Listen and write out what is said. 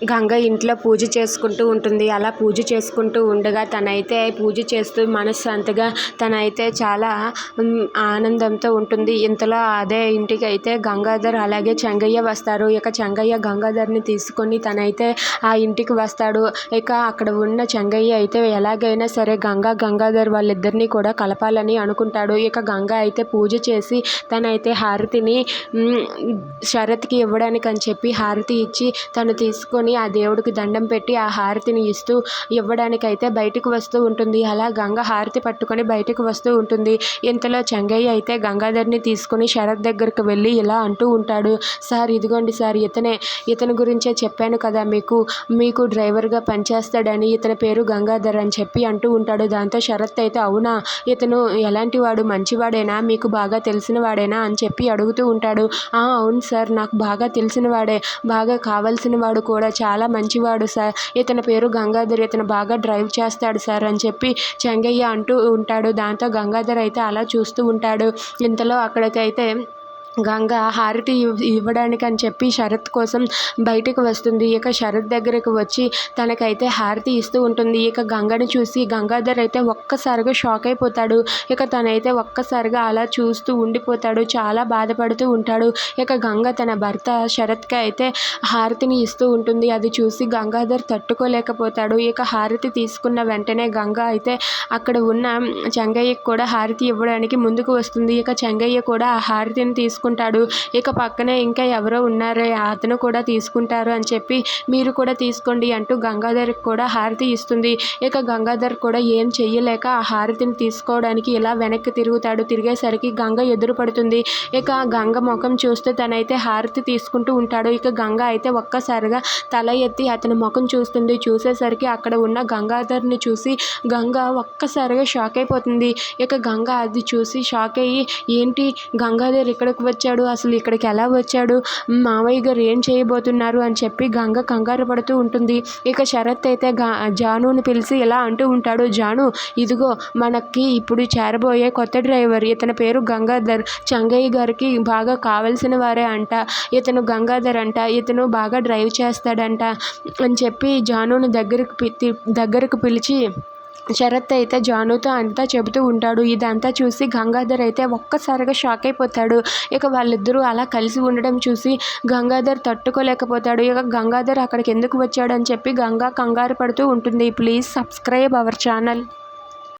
గంగ ఇంట్లో పూజ చేసుకుంటూ ఉంటుంది. అలా పూజ చేసుకుంటూ ఉండగా తనైతే పూజ చేస్తూ మనశ్శాంతిగా తనైతే చాలా ఆనందంతో ఉంటుంది. ఇంతలో అదే ఇంటికి అయితే గంగాధర్ అలాగే చెంగయ్య వస్తారు. ఇక చెంగయ్య గంగాధర్ని తీసుకొని తనైతే ఆ ఇంటికి వస్తాడు. ఇక అక్కడ ఉన్న చెంగయ్య అయితే ఎలాగైనా సరే గంగా గంగాధర్ వాళ్ళిద్దరినీ కూడా కలపాలని అనుకుంటాడు. ఇక గంగ అయితే పూజ చేసి తనైతే హారతిని శరత్కి ఇవ్వడానికి అని చెప్పి హారతి ఇచ్చి తను తీసుకొని ఆ దేవుడికి దండం పెట్టి ఆ హారతిని ఇస్తూ ఇవ్వడానికైతే బయటకు వస్తూ ఉంటుంది. అలా గంగ హారతి పట్టుకొని బయటకు వస్తూ ఉంటుంది. ఇంతలో చెంగయ్య అయితే గంగాధర్ని తీసుకుని శరత్ దగ్గరికి వెళ్ళి ఇలా అంటూ ఉంటాడు. సార్ ఇదిగోండి సార్ ఇతనే ఇతని గురించే చెప్పాను కదా మీకు. మీకు డ్రైవర్గా పనిచేస్తాడని ఇతని పేరు గంగాధర్ అని చెప్పి అంటూ ఉంటాడు. దాంతో శరత్ అయితే అవునా ఇతను ఎలాంటి వాడు? మంచివాడేనా? మీకు బాగా తెలిసిన వాడేనా? అని చెప్పి అడుగుతూ ఉంటాడు. అవును సార్ నాకు బాగా తెలిసిన వాడే. బాగా కావాల్సిన వాడు కూడా చాలా మంచివాడు సార్. ఇతని పేరు గంగాధర్ ఇతను బాగా డ్రైవ్ చేస్తాడు సార్ అని చెప్పి చెంగయ్య అంటూ ఉంటాడు. దాంతో గంగాధర్ అయితే అలా చూస్తూ ఉంటాడు. ఇంతలో అక్కడికైతే గంగ హారతి ఇవ్వడానికి అని చెప్పి శరత్ కోసం బయటకు వస్తుంది. ఇక శరత్ దగ్గరకు వచ్చి తనకైతే హారతి ఇస్తూ ఉంటుంది. ఇక గంగని చూసి గంగాధర్ అయితే ఒక్కసారిగా షాక్ అయిపోతాడు. ఇక తనైతే ఒక్కసారిగా అలా చూస్తూ ఉండిపోతాడు. చాలా బాధపడుతూ ఉంటాడు. ఇక గంగ తన భర్త శరత్కి అయితే హారతిని ఇస్తూ ఉంటుంది. అది చూసి గంగాధర్ తట్టుకోలేకపోతాడు. ఇక హారతి తీసుకున్న వెంటనే గంగ అయితే అక్కడ ఉన్న చెంగయ్యకి కూడా హారతి ఇవ్వడానికి ముందుకు వస్తుంది. ఇక చెంగయ్య కూడా ఆ హారతిని తీసుకుని తీసుకుంటాడు. ఇక పక్కనే ఇంకా ఎవరో ఉన్నారే అతను కూడా తీసుకుంటారు అని చెప్పి మీరు కూడా తీసుకోండి అంటూ గంగాధర్కి కూడా హారతి ఇస్తుంది. ఇక గంగాధర్ కూడా ఏం చెయ్యలేక ఆ హారతిని తీసుకోవడానికి ఇలా వెనక్కి తిరుగుతాడు. తిరిగేసరికి గంగ ఎదురు పడుతుంది. ఇక గంగ ముఖం చూస్తే తనైతే హారతి తీసుకుంటూ ఉంటాడు. ఇక గంగ అయితే ఒక్కసారిగా తల ఎత్తి అతని ముఖం చూస్తుంది. చూసేసరికి అక్కడ ఉన్న గంగాధర్ని చూసి గంగ ఒక్కసారిగా షాక్ అయిపోతుంది. ఇక గంగ అది చూసి షాక్ అయ్యి ఏంటి గంగాధర్ ఇక్కడికి వచ్చాడు? అసలు ఇక్కడికి ఎలా వచ్చాడు? మామయ్య గారు ఏం చేయబోతున్నారు? అని చెప్పి గంగ కంగారు పడుతూ ఉంటుంది. ఇక శరత్ అయితే గా జానుని పిలిచి ఇలా అంటూ ఉంటాడు. జాను ఇదిగో మనకి ఇప్పుడు చేరబోయే కొత్త డ్రైవర్. ఇతని పేరు గంగాధర్. చంగయ్య గారికి బాగా కావలసిన వారే అంట. ఇతను గంగాధర్ అంట. ఇతను బాగా డ్రైవ్ చేస్తాడంట. అని చెప్పి జానుని దగ్గరకు దగ్గరకు పిలిచి శరత్ అయితే జానుతో అంతా చెబుతూ ఉంటాడు. ఇదంతా చూసి గంగాధర్ అయితే ఒక్కసారిగా షాక్ అయిపోతాడు. ఇక వాళ్ళిద్దరూ అలా కలిసి ఉండడం చూసి గంగాధర్ తట్టుకోలేకపోతాడు. ఇక గంగాధర్ అక్కడికి ఎందుకు వచ్చాడని చెప్పి గంగా కంగారు పడుతూ ఉంటుంది. Please subscribe our channel.